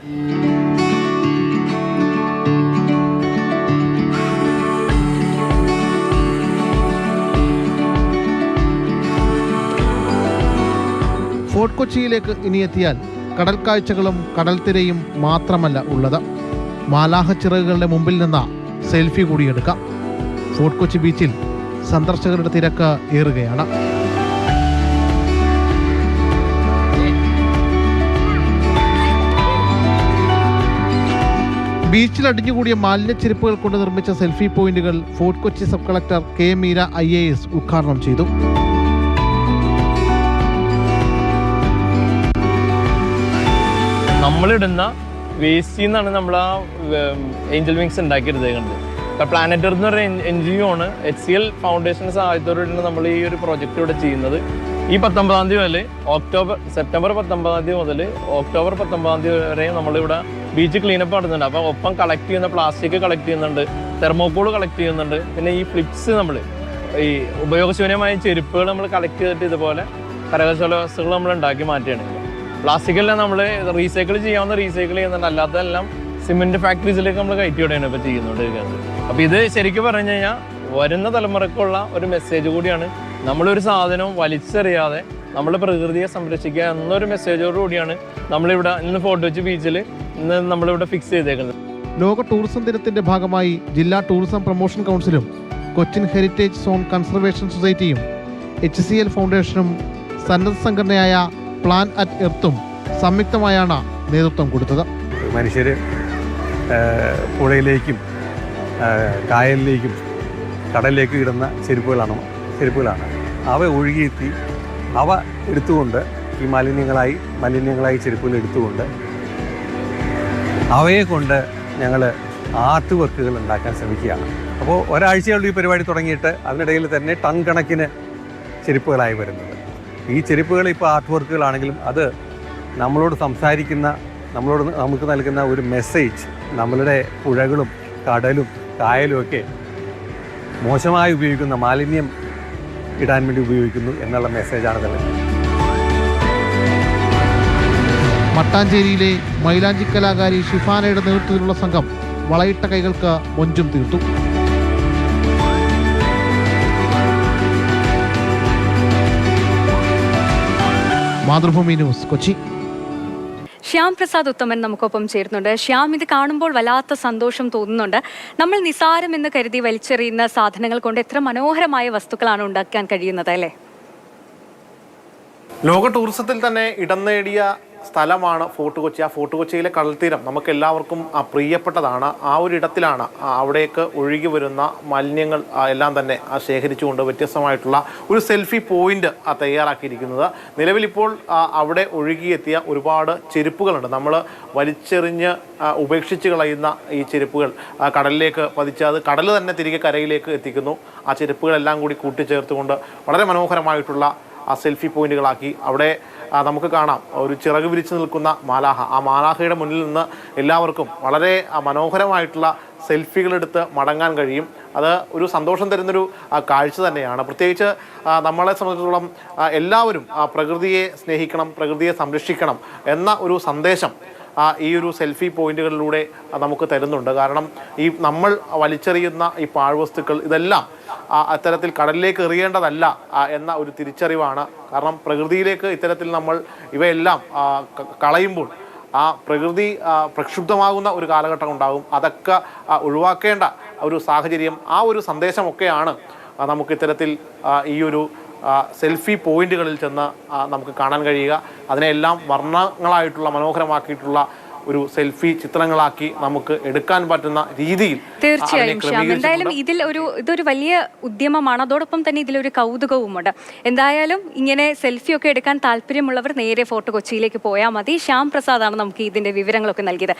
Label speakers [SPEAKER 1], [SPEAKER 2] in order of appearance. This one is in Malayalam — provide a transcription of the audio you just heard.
[SPEAKER 1] ഫോർട്ട് കൊച്ചിയിലേക്ക് ഇനി എത്തിയാൽ കടൽ കാഴ്ചകളും കടൽ തിരയും മാത്രമല്ല ഉള്ളത്. മാലാഹ ചിറകുകളുടെ മുമ്പിൽ നിന്ന് സെൽഫി കൂടിയെടുക്കാം. ഫോർട്ട് കൊച്ചി ബീച്ചിൽ സന്ദർശകരുടെ തിരക്ക് ഏറുകയാണ്. ബീച്ചിൽ അടിഞ്ഞുകൂടിയ മാലിന്യച്ചെരുപ്പുകൾ കൊണ്ട് നിർമ്മിച്ച സെൽഫി പോയിന്റുകൾ Fort Kochi sub collector K Meera I A S ഉദ്ഘാടനം ചെയ്തു.
[SPEAKER 2] നമ്മളിടുന്ന വേസ്റ്റിൽ നിന്നാണ് നമ്മൾ ആ ഏഞ്ചൽ വിങ്സ് ഉണ്ടാക്കിയെടുത്തേക്കുന്നത് ഇപ്പം പ്ലാനറ്റ് എർത്ത് എന്ന് പറയുന്ന എൻ ജി ഒ ആണ്. എച്ച് സി എൽ ഫൗണ്ടേഷന്റെ സഹായത്തോടെയാണ് നമ്മൾ ഈ ഒരു പ്രോജക്റ്റ് ഇവിടെ ചെയ്യുന്നത്. ഈ പത്തൊമ്പതാം തീയതി മുതൽ ഒക്ടോബർ സെപ്റ്റംബർ പത്തൊമ്പതാം തീയതി മുതൽ ഒക്ടോബർ പത്തൊമ്പതാം തീയതി വരെ നമ്മളിവിടെ ബീച്ച് ക്ലീനപ്പ് നടത്തുന്നുണ്ട്. അപ്പോൾ ഒപ്പം കളക്ട് ചെയ്യുന്ന പ്ലാസ്റ്റിക് കളക്ട് ചെയ്യുന്നുണ്ട് തെർമോക്കോൾ കളക്ട് ചെയ്യുന്നുണ്ട്. പിന്നെ ഈ ഫ്ലിപ്സ് നമ്മൾ ഈ ഉപയോഗശൂന്യമായ ചെരുപ്പുകൾ നമ്മൾ കളക്ട് ചെയ്തിട്ട് ഇതുപോലെ കരകൗശല വസ്തുക്കൾ നമ്മൾ ഉണ്ടാക്കി മാറ്റുകയാണ്. പ്ലാസ്റ്റിക്കെല്ലാം നമ്മൾ റീസൈക്കിൾ ചെയ്യാവുന്ന റീസൈക്കിൾ ചെയ്യുന്നുണ്ട്. അല്ലാത്തതെല്ലാം സിമെന്റ് ഫാക്ടറീസിലേക്ക് നമ്മൾ കയറ്റി വിടുകയാണ് ഇപ്പോൾ ചെയ്യുന്നുണ്ട് അപ്പോൾ ഇത് ശരിക്കും പറഞ്ഞു കഴിഞ്ഞാൽ വരുന്ന തലമുറക്കുള്ള ഒരു മെസ്സേജ് കൂടിയാണ് നമ്മളൊരു സാധനം വലിച്ചെറിയാതെ നമ്മൾ പ്രകൃതിയെ സംരക്ഷിക്കുക എന്നൊരു മെസ്സേജോട് കൂടിയാണ് നമ്മളിവിടെ ഇന്ന് ഫോട്ടോ വെച്ച് ബീച്ചിൽ ഇന്ന് നമ്മളിവിടെ ഫിക്സ് ചെയ്തേക്കുന്നത്.
[SPEAKER 1] ലോക ടൂറിസം ദിനത്തിന്റെ ഭാഗമായി ജില്ലാ ടൂറിസം പ്രൊമോഷൻ കൗൺസിലും കൊച്ചിൻ ഹെറിറ്റേജ് സോൺ കൺസർവേഷൻ സൊസൈറ്റിയും എച്ച് സി എൽ ഫൗണ്ടേഷനും സന്നദ്ധ സംഘടനയായ പ്ലാൻ അറ്റ് എർത്തും സംയുക്തമായാണ് നേതൃത്വം കൊടുത്തത്.
[SPEAKER 3] മനുഷ്യർ പുഴയിലേക്കും കായലിലേക്കും കടലിലേക്കും ഇടുന്ന ചെരുപ്പുകളാണ് ചെരുപ്പുകളാണ് അവ ഒഴുകിയെത്തി അവ എടുത്തുകൊണ്ട് ഈ മാലിന്യങ്ങളായി മാലിന്യങ്ങളായി ചെരുപ്പുകൾ എടുത്തുകൊണ്ട് അവയെ കൊണ്ട് ഞങ്ങൾ ആർട്ട് വർക്കുകൾ ഉണ്ടാക്കാൻ ശ്രമിക്കുകയാണ്. അപ്പോൾ ഒരാഴ്ചയുള്ള ഈ പരിപാടി തുടങ്ങിയിട്ട് അതിനിടയിൽ തന്നെ ടൺ കണക്കിന് ചെരുപ്പുകളായി വരുന്നത്. ഈ ചെരുപ്പുകൾ ഇപ്പോൾ ആർട്ട് വർക്കുകളാണെങ്കിലും അത് നമ്മളോട് സംസാരിക്കുന്ന നമ്മളോട് നമുക്ക് നൽകുന്ന ഒരു മെസ്സേജ് നമ്മളുടെ പുഴകളും കടലും കായലും ഒക്കെ മോശമായി ഉപയോഗിക്കുന്ന മാലിന്യം ഇടാൻ വേണ്ടി ഉപയോഗിക്കുന്നു എന്നുള്ള മെസ്സേജാണ് തന്നെ.
[SPEAKER 1] മട്ടാഞ്ചേരിയിലെ മൈലാഞ്ചി കലാകാരി ഷിഫാനയുടെ നേതൃത്വത്തിലുള്ള സംഘം വളയിട്ട കൈകൾക്ക് മൊഞ്ചും തീർത്തു. മാതൃഭൂമി ന്യൂസ് കൊച്ചി.
[SPEAKER 4] ശ്യാം പ്രസാദ് ഉത്തമൻ നമുക്കൊപ്പം ചേരുന്നുണ്ട്. ശ്യാം ഇത് കാണുമ്പോൾ വല്ലാത്ത സന്തോഷം തോന്നുന്നുണ്ട്. നമ്മൾ നിസാരം എന്ന് കരുതി വലിച്ചെറിയുന്ന സാധനങ്ങൾ കൊണ്ട് എത്ര മനോഹരമായ വസ്തുക്കളാണ് ഉണ്ടാക്കാൻ കഴിയുന്നത് അല്ലേ?
[SPEAKER 5] ലോക ടൂറിസത്തിൽ തന്നെ ഇടം നേടിയ സ്ഥലമാണ് ഫോർട്ട് കൊച്ചി ആ ഫോർട്ട് കൊച്ചിയിലെ കടൽത്തീരം നമുക്ക് എല്ലാവർക്കും പ്രിയപ്പെട്ടതാണ്. ആ ഒരു ഇടത്തിലാണ് അവിടേക്ക് ഒഴുകി വരുന്ന മാലിന്യങ്ങൾ എല്ലാം തന്നെ ശേഖരിച്ചുകൊണ്ട് വ്യത്യസ്തമായിട്ടുള്ള ഒരു സെൽഫി പോയിന്റ് തയ്യാറാക്കിയിരിക്കുന്നത്. നിലവിലിപ്പോൾ അവിടെ ഒഴുകിയെത്തിയ ഒരുപാട് ചെരുപ്പുകളുണ്ട്. നമ്മൾ വലിച്ചെറിഞ്ഞ് ഉപേക്ഷിച്ച് കളയുന്ന ഈ ചെരുപ്പുകൾ കടലിലേക്ക് പതിച്ച് അത് കടൽ തന്നെ തിരികെ കരയിലേക്ക് എത്തിക്കുന്നു. ആ ചെരുപ്പുകളെല്ലാം കൂടി കൂട്ടിച്ചേർത്തുകൊണ്ട് വളരെ മനോഹരമായിട്ടുള്ള സെൽഫി പോയിന്റുകളാക്കി. അവിടെ നമുക്ക് കാണാം ഒരു ചിറക് വിരിച്ചു നിൽക്കുന്ന മാലാഹ. ആ മാലാഹയുടെ മുന്നിൽ നിന്ന് എല്ലാവർക്കും വളരെ മനോഹരമായിട്ടുള്ള സെൽഫികളെടുത്ത് മടങ്ങാൻ കഴിയും. അത് ഒരു സന്തോഷം തരുന്നൊരു കാഴ്ച തന്നെയാണ്. പ്രത്യേകിച്ച് നമ്മളെ സംബന്ധിച്ചിടത്തോളം എല്ലാവരും പ്രകൃതിയെ സ്നേഹിക്കണം പ്രകൃതിയെ സംരക്ഷിക്കണം എന്ന ഒരു സന്ദേശം ഈ ഒരു സെൽഫി പോയിന്റുകളിലൂടെ നമുക്ക് തരുന്നുണ്ട്. കാരണം ഈ നമ്മൾ വലിച്ചെറിയുന്ന ഈ പാഴ്വസ്തുക്കൾ ഇതെല്ലാം അത്തരത്തിൽ കടലിലേക്ക് എറിയേണ്ടതല്ല എന്ന ഒരു തിരിച്ചറിവാണ്. കാരണം പ്രകൃതിയിലേക്ക് ഇത്തരത്തിൽ നമ്മൾ ഇവയെല്ലാം കളയുമ്പോൾ ആ പ്രകൃതി പ്രക്ഷുബ്ധമാകുന്ന ഒരു കാലഘട്ടം ഉണ്ടാകും. അതൊക്കെ ഒഴിവാക്കേണ്ട ഒരു സാഹചര്യം ആ ഒരു സന്ദേശമൊക്കെയാണ് നമുക്ക് ഇത്തരത്തിൽ ഈ ഒരു സെൽഫി പോയിന്റുകളിൽ ചെന്ന് നമുക്ക് കാണാൻ കഴിയുക. അതിനെല്ലാം വർണങ്ങളായിട്ടുള്ള മനോഹരമാക്കിയിട്ടുള്ള ഒരു സെൽഫി ചിത്രങ്ങളാക്കി നമുക്ക് എടുക്കാൻ പറ്റുന്ന രീതിയിൽ
[SPEAKER 4] തീർച്ചയായും എന്തായാലും ഇതിൽ ഒരു ഇതൊരു വലിയ ഉദ്യമമാണ്. അതോടൊപ്പം തന്നെ ഇതിലൊരു കൗതുകവുമുണ്ട്. എന്തായാലും ഇങ്ങനെ സെൽഫി ഒക്കെ എടുക്കാൻ താല്പര്യമുള്ളവർ നേരെ ഫോർട്ട് കൊച്ചിയിലേക്ക് പോയാൽ മതി. ശ്യാം പ്രസാദാണ് നമുക്ക് ഇതിന്റെ വിവരങ്ങളൊക്കെ നൽകിയത്.